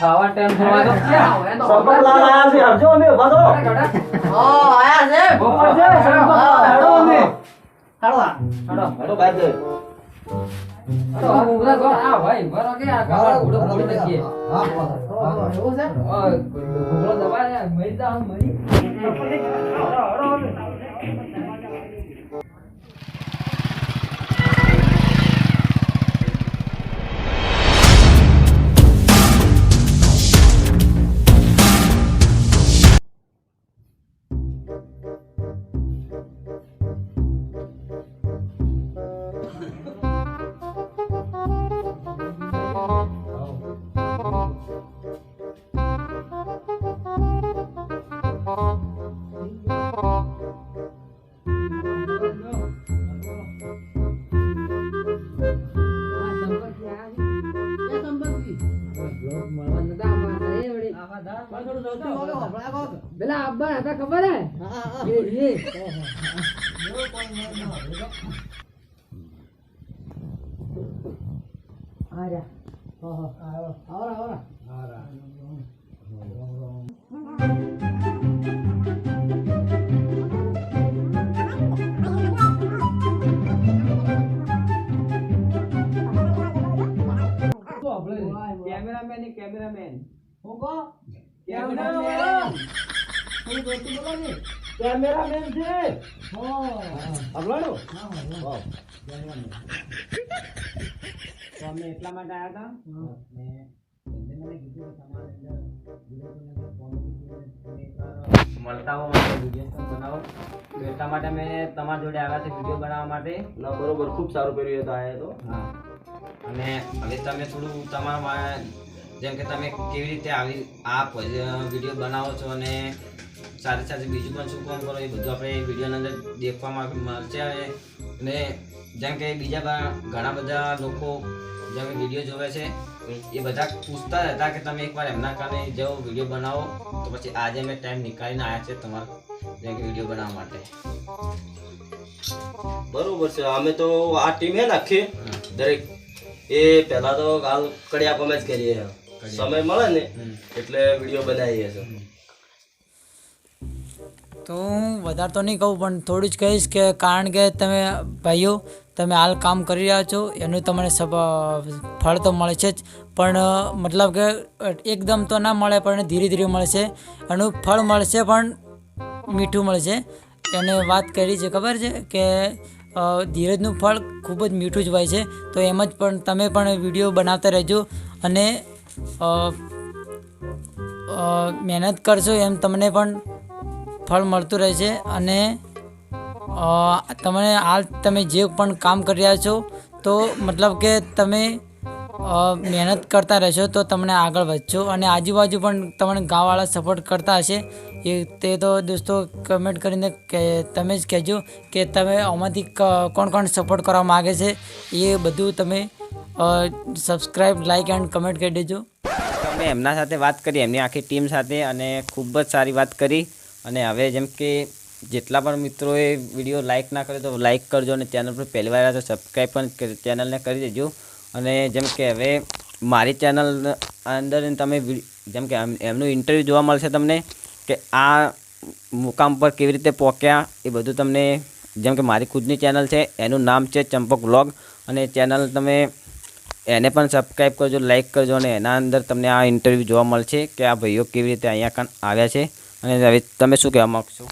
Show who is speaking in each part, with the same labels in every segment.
Speaker 1: ખાવા ટાઈમ થવા દો
Speaker 2: સંપતલાલ આયા છે હરજો અમે ઊભા થો. બપોર છે, સંપતલાલ, હેડો. અમે. હેડો. બાય જય.
Speaker 1: પેલા અબ્બા હતા ખબર હે? એ, આવો
Speaker 2: કેમેરામેન કેમેરામેન છે. તો અમે એટલા માટે આવ્યા હતા? મળતા હો માટે વીડિયો બનાવો. એટલા માટે મેં તમારી જોડે આવ્યા છે વીડિયો બનાવવા માટે.
Speaker 3: ના બરોબર. ખૂબ સારું કર્યું એ તો આયા તો.
Speaker 2: અને હવે તમે થોડું તમારા જેમ કે તમે કેવી રીતે આવી આ વીડિયો બનાવો છો અને સાથે સાથે બીજું પણ શું કામ કરો એ બધું આપણે વિડીયોની અંદર દેખવામાં મળશે અને જેમ કે બીજા ઘણા બધા લોકો જેમ કે વીડિયો જોવે છે એ બધા પૂછતા હતા કે તમે એકવાર એમના કારણે જેવો વીડિયો બનાવો તો પછી આજે મેં ટાઈમ નીકાળીને આવ્યા છે તમારા જેમ કે વીડિયો બનાવવા માટે.
Speaker 3: બરોબર છે અમે તો આ ટીમ હે દરેક. એ પહેલાં તો હાલ કડિયા જ કરીએ. સમય મળે ને એટલે વીડિયો બનાવીએ છે
Speaker 4: તો હું વધારે તો નહીં કહું પણ થોડું જ કહીશ કે કારણ કે તમે ભાઈઓ તમે હાલ કામ કરી રહ્યા છો એનું તમને સબ ફળ તો મળે છે જ પણ મતલબ કે એકદમ તો ના મળે પણ ધીરે ધીરે મળશે એનું ફળ મળશે પણ મીઠું મળશે એને વાત કરી છે ખબર છે કે ધીરજનું ફળ ખૂબ જ મીઠું જ હોય છે. તો એમ જ પણ તમે પણ વીડિયો બનાવતા રહેજો અને મહેનત કરશો એમ તમને પણ ફળ મળતું રહે છે અને તમને હાલ તમે જે પણ કામ કરી રહ્યા છો, તો મતલબ કે તમે મહેનત કરતા રહેશો તો તમને આગળ વધશો અને આજુબાજુ પણ તમને ગામવાળા સપોર્ટ કરતા હશે. એ તે તો દોસ્તો કમેન્ટ કરીને કે, તમે જ કહેજો કે તમે આમાંથી કોણ કોણ સપોર્ટ કરવા માગે છે, એ બધું તમે સબસ્ક્રાઈબ લાઈક એન્ડ કમેન્ટ કરી દેજો.
Speaker 2: અમે એમના સાથે વાત કરી, એમની આખી ટીમ સાથે અને ખૂબ જ સારી વાત કરી. અને હવે જેમ કે જેટલા પણ મિત્રોએ વીડિયો લાઇક ના કર્યો તો લાઇક કરજો અને ચેનલ પર પહેલી વાર તો સબસ્ક્રાઈબ પણ ચેનલને કરી દેજો. અને જેમ કે હવે મારી ચેનલ અંદર તમે જેમ કે એમનું ઇન્ટરવ્યૂ જોવા મળશે તમને કે આ મુકામ પર કેવી રીતે પહોંચ્યા એ બધું તમને, જેમ કે મારી ખુદની ચેનલ છે, એનું નામ છે ચંપક વ્લોગ અને ચેનલ તમે એને પણ સબસ્ક્રાઈબ કરજો લાઇક કરજો અને એના અંદર તમને આ ઇન્ટરવ્યૂ જોવા મળશે કે આ ભાઈઓ કેવી રીતે અહીંયા કાન આવ્યા છે. અને તમે શું કહેવા માગશો?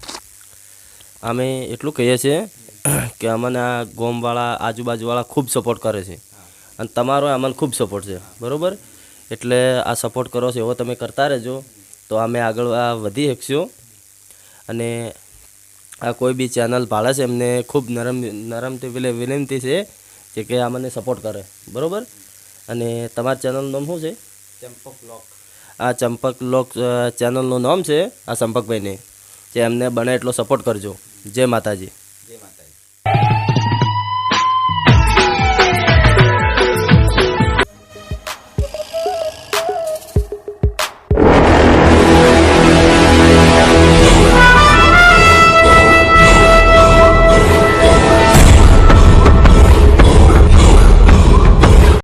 Speaker 3: અમે એટલું કહીએ છીએ કે અમને આ ગોમવાળા, આજુબાજુવાળા ખૂબ સપોર્ટ કરે છે. અને તમારો અમને ખૂબ સપોર્ટ છે, બરાબર? એટલે આ સપોર્ટ કરો છો, એવો તમે કરતા રહેજો. તો અમે આગળ આ વધી શકશું. અને આ કોઈ બી ચેનલ ભાડે છે, એમને ખૂબ નરમ, નરમથી વિનંતી છે કે કે આ મને સપોર્ટ કરે, બરોબર? અને તમારા ચેનલનું નામ શું છે?
Speaker 2: ચંપક લોક.
Speaker 3: આ ચંપક લોક ચેનલનું નામ છે આ ચંપકભાઈને જે એમને બને એટલો સપોર્ટ કરજો. જય માતાજી.